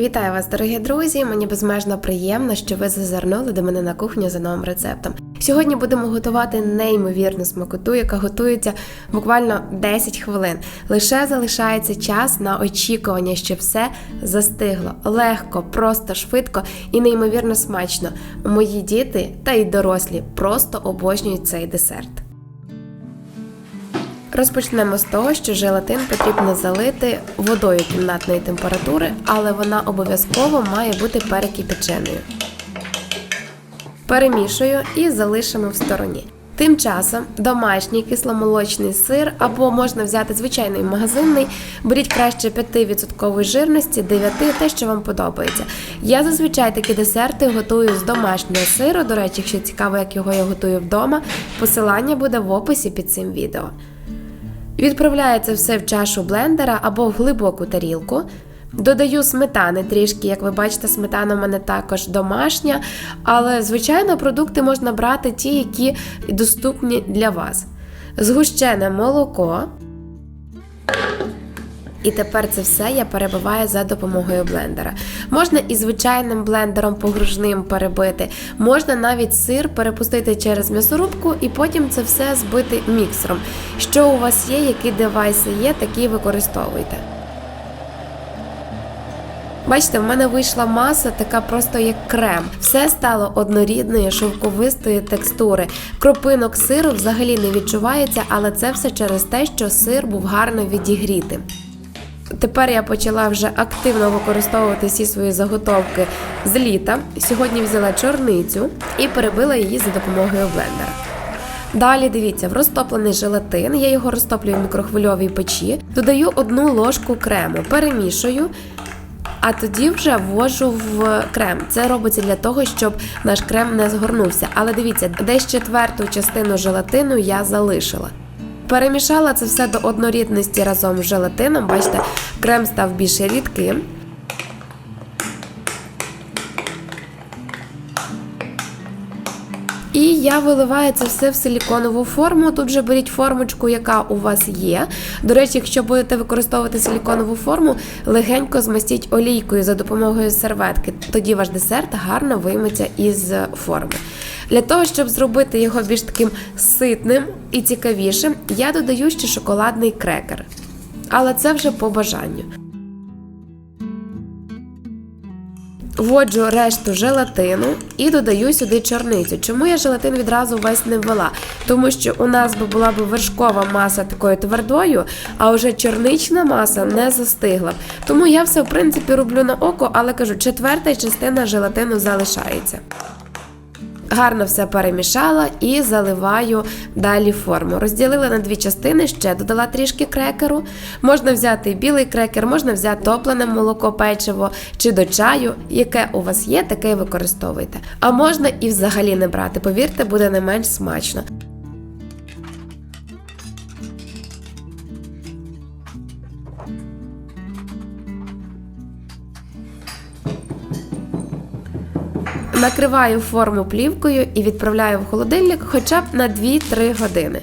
Вітаю вас, дорогі друзі! Мені безмежно приємно, що ви зазирнули до мене на кухню за новим рецептом. Сьогодні будемо готувати неймовірну смакоту, яка готується буквально 10 хвилин. Лише залишається час на очікування, що все застигло легко, просто швидко і неймовірно смачно. Мої діти та й дорослі просто обожнюють цей десерт. Розпочнемо з того, що желатин потрібно залити водою кімнатної температури, але вона обов'язково має бути перекипяченою. Перемішую і залишимо в стороні. Тим часом домашній кисломолочний сир або можна взяти звичайний магазинний, беріть краще 5% жирності, 9% те, що вам подобається. Я зазвичай такі десерти готую з домашнього сиру. До речі, якщо цікаво, як його я готую вдома, посилання буде в описі під цим відео. Відправляю це все в чашу блендера або в глибоку тарілку. Додаю сметани трішки, як ви бачите, сметана у мене також домашня, але, звичайно, продукти можна брати ті, які доступні для вас. Згущене молоко. І тепер це все я перебиваю за допомогою блендера. Можна і звичайним блендером погружним перебити, можна навіть сир перепустити через м'ясорубку і потім це все збити міксером. Що у вас є, які девайси є, такі використовуйте. Бачите, в мене вийшла маса, така просто як крем. Все стало однорідної, шовковистої текстури. Кропинок сиру взагалі не відчувається, але це все через те, що сир був гарно відігрітим. Тепер я почала вже активно використовувати всі свої заготовки з літа. Сьогодні взяла чорницю і перебила її за допомогою блендера. Далі дивіться, в розтоплений желатин, я його розтоплюю в мікрохвильовій печі, додаю одну ложку крему, перемішую, а тоді вже ввожу в крем. Це робиться для того, щоб наш крем не згорнувся. Але дивіться, десь четверту частину желатину я залишила. Перемішала це все до однорідності разом з желатином. Бачите, крем став більш рідким. І я виливаю це все в силіконову форму. Тут же беріть формочку, яка у вас є. До речі, якщо будете використовувати силіконову форму, легенько змастіть олійкою за допомогою серветки. Тоді ваш десерт гарно вийметься із форми. Для того, щоб зробити його більш таким ситним і цікавішим, я додаю ще шоколадний крекер. Але це вже по бажанню. Вводжу решту желатину і додаю сюди чорницю. Чому я желатин відразу весь не ввела? Тому що у нас би була б вершкова маса такою твердою, а вже чорнична маса не застигла. Тому я все в принципі роблю на око, але кажу, четверта частина желатину залишається. Гарно все перемішала і заливаю далі форму. Розділила на дві частини, ще додала трішки крекеру. Можна взяти білий крекер, можна взяти топлене молоко, печиво чи до чаю, яке у вас є, таке використовуйте. А можна і взагалі не брати, повірте, буде не менш смачно. Накриваю форму плівкою і відправляю в холодильник хоча б на 2-3 години.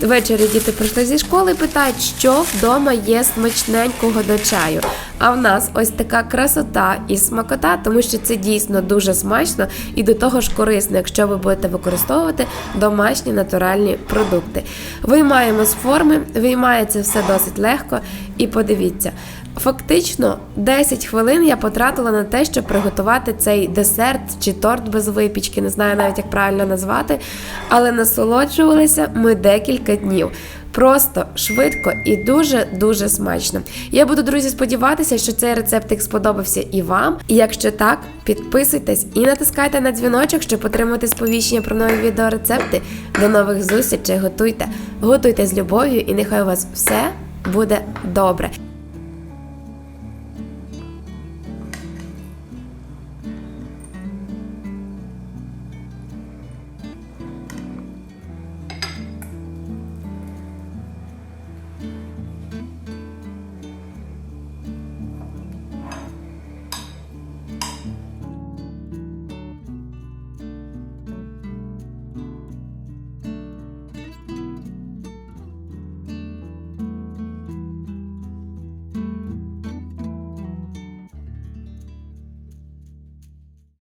Ввечері діти прийшли зі школи і питають, що вдома є смачненького до чаю. А в нас ось така красота і смакота, тому що це дійсно дуже смачно і до того ж корисно, якщо ви будете використовувати домашні натуральні продукти. Виймаємо з форми, виймається все досить легко. І подивіться, фактично 10 хвилин я потратила на те, щоб приготувати цей десерт чи торт без випічки, не знаю навіть як правильно назвати, але насолоджувалися ми декілька днів. Просто швидко і дуже-дуже смачно. Я буду, друзі, сподіватися, що цей рецептик сподобався і вам. І якщо так, підписуйтесь і натискайте на дзвіночок, щоб отримати сповіщення про нові відеорецепти. До нових зустрічей, готуйте, готуйте з любов'ю, і нехай у вас все буде добре.